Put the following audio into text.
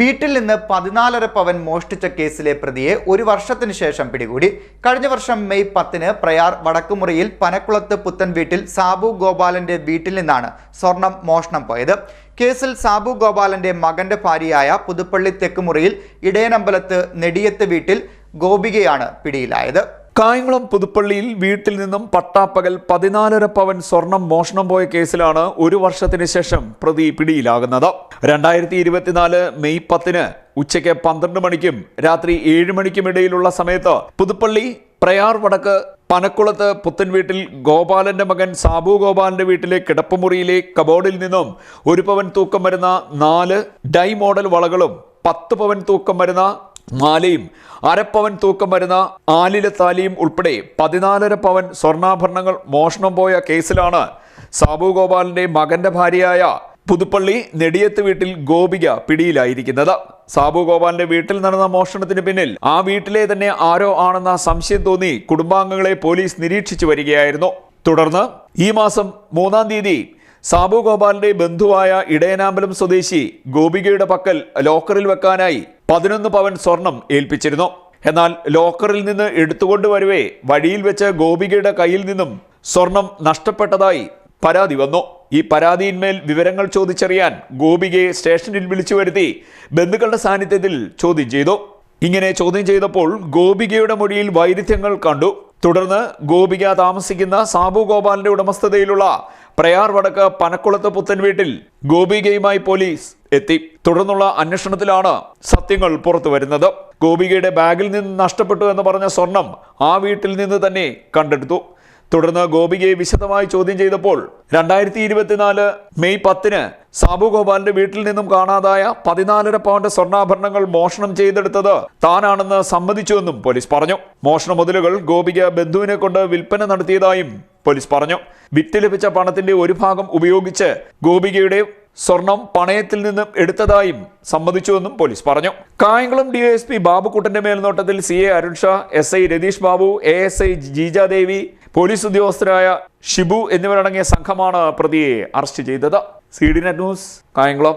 വീട്ടിൽ നിന്ന് പതിനാലര പവൻ മോഷ്ടിച്ച കേസിലെ പ്രതിയെ ഒരു വർഷത്തിന് ശേഷം പിടികൂടി. കഴിഞ്ഞ വർഷം മെയ് പത്തിന് പ്രയാർ വടക്കുമുറിയിൽ പനക്കുളത്ത് പുത്തൻ വീട്ടിൽ സാബു ഗോപാലന്റെ വീട്ടിൽ നിന്നാണ് സ്വർണം മോഷണം പോയത്. കേസിൽ സാബു ഗോപാലന്റെ മകന്റെ ഭാര്യയായ പുതുപ്പള്ളി തെക്കുമുറിയിൽ ഇടയനമ്പലത്ത് നെടിയത്ത് വീട്ടിൽ ഗോപികയാണ് പിടിയിലായത്. കായംകുളം പുതുപ്പള്ളിയിൽ വീട്ടിൽ നിന്നും പട്ടാപ്പകൽ പതിനാലര പവൻ സ്വർണം മോഷണം പോയ കേസിലാണ് ഒരു വർഷത്തിന് ശേഷം പ്രതി പിടിയിലാകുന്നത്. രണ്ടായിരത്തി ഇരുപത്തിനാല് മെയ് പത്തിന് ഉച്ചയ്ക്ക് പന്ത്രണ്ട് മണിക്കും രാത്രി ഏഴ് മണിക്കും ഇടയിലുള്ള സമയത്ത് പുതുപ്പള്ളി പ്രയാർ വടക്ക് പനക്കുളത്ത് പുത്തൻ വീട്ടിൽ ഗോപാലന്റെ മകൻ സാബു ഗോപാലന്റെ വീട്ടിലെ കിടപ്പുമുറിയിലെ കബോർഡിൽ നിന്നും ഒരു പവൻ തൂക്കം വരുന്ന നാല് ഡൈ മോഡൽ വളകളും പത്ത് പവൻ തൂക്കം വരുന്ന മാലയും അരപ്പവൻ തൂക്കം വരുന്ന ആലില താലിയും ഉൾപ്പെടെ പതിനാലര പവൻ സ്വർണാഭരണങ്ങൾ മോഷണം പോയ കേസിലാണ് സാബു ഗോപാലിന്റെ മകന്റെ ഭാര്യയായ പുതുപ്പള്ളി നെടിയത്ത് വീട്ടിൽ ഗോപിക പിടിയിലായിരിക്കുന്നത്. സാബു ഗോപാലിന്റെ വീട്ടിൽ നടന്ന മോഷണത്തിന് പിന്നിൽ ആ വീട്ടിലെ തന്നെ ആരോ ആണെന്ന സംശയം തോന്നി കുടുംബാംഗങ്ങളെ പോലീസ് നിരീക്ഷിച്ചു വരികയായിരുന്നു. തുടർന്ന് ഈ മാസം മൂന്നാം തീയതി സാബു ഗോപാലിന്റെ ബന്ധുവായ ഇടയനാമ്പലം സ്വദേശി ഗോപികയുടെ പക്കൽ ലോക്കറിൽ വെക്കാനായി പതിനൊന്ന് പവൻ സ്വർണം ഏൽപ്പിച്ചിരുന്നു. എന്നാൽ ലോക്കറിൽ നിന്ന് എടുത്തുകൊണ്ടുവരവേ വഴിയിൽ വെച്ച് ഗോപികയുടെ കയ്യിൽ നിന്നും സ്വർണം നഷ്ടപ്പെട്ടതായി പരാതി വന്നു. ഈ പരാതിയിന്മേൽ വിവരങ്ങൾ ചോദിച്ചറിയാൻ ഗോപികയെ സ്റ്റേഷനിൽ വിളിച്ചു വരുത്തി ബന്ധുക്കളുടെ സാന്നിധ്യത്തിൽ ചോദ്യം ചെയ്തു. ഇങ്ങനെ ചോദ്യം ചെയ്തപ്പോൾ ഗോപികയുടെ മൊഴിയിൽ വൈരുദ്ധ്യങ്ങൾ കണ്ടു. തുടർന്ന് ഗോപിക താമസിക്കുന്ന സാബു ഗോപാലിന്റെ ഉടമസ്ഥതയിലുള്ള പ്രയാർ വടക്ക് പനക്കുളത്ത് പുത്തൻ വീട്ടിൽ ഗോപികയുമായി പോലീസ് എത്തി. തുടർന്നുള്ള അന്വേഷണത്തിലാണ് സത്യങ്ങൾ പുറത്തു വരുന്നത്. ഗോപികയുടെ ബാഗിൽ നിന്ന് നഷ്ടപ്പെട്ടു എന്ന് പറഞ്ഞ സ്വർണം ആ വീട്ടിൽ നിന്ന് തന്നെ കണ്ടെടുത്തു. തുടർന്ന് ഗോപികയെ വിശദമായി ചോദ്യം ചെയ്തപ്പോൾ രണ്ടായിരത്തി ഇരുപത്തിനാല് മെയ് പത്തിന് സാബു ഗോപാലിന്റെ വീട്ടിൽ നിന്നും കാണാതായ പതിനാലര പവന്റെ സ്വർണാഭരണങ്ങൾ മോഷണം ചെയ്തെടുത്തത് താനാണെന്ന് സമ്മതിച്ചുവെന്നും പോലീസ് പറഞ്ഞു. മോഷണ മുതലുകൾ ഗോപിക ബന്ധുവിനെ കൊണ്ട് വിൽപ്പന നടത്തിയതായും പോലീസ് പറഞ്ഞു. വിറ്റ് ലഭിച്ച പണത്തിന്റെ ഒരു ഭാഗം ഉപയോഗിച്ച് ഗോപികയുടെ സ്വർണം പണയത്തിൽ നിന്നും എടുത്തതായും സമ്മതിച്ചുവെന്നും പോലീസ് പറഞ്ഞു. കായംകുളം ഡിവൈഎസ്പി ബാബുക്കുട്ടന്റെ മേൽനോട്ടത്തിൽ C A Arun Shah S I Ratheesh Babu A S I Jeejadevi police ഉദ്യോഗസ്ഥരായ Shibu എന്നിവരടങ്ങിയ സംഘമാണ് പ്രതിയെ അറസ്റ്റ് ചെയ്തത്. C D net news Kayamkulam.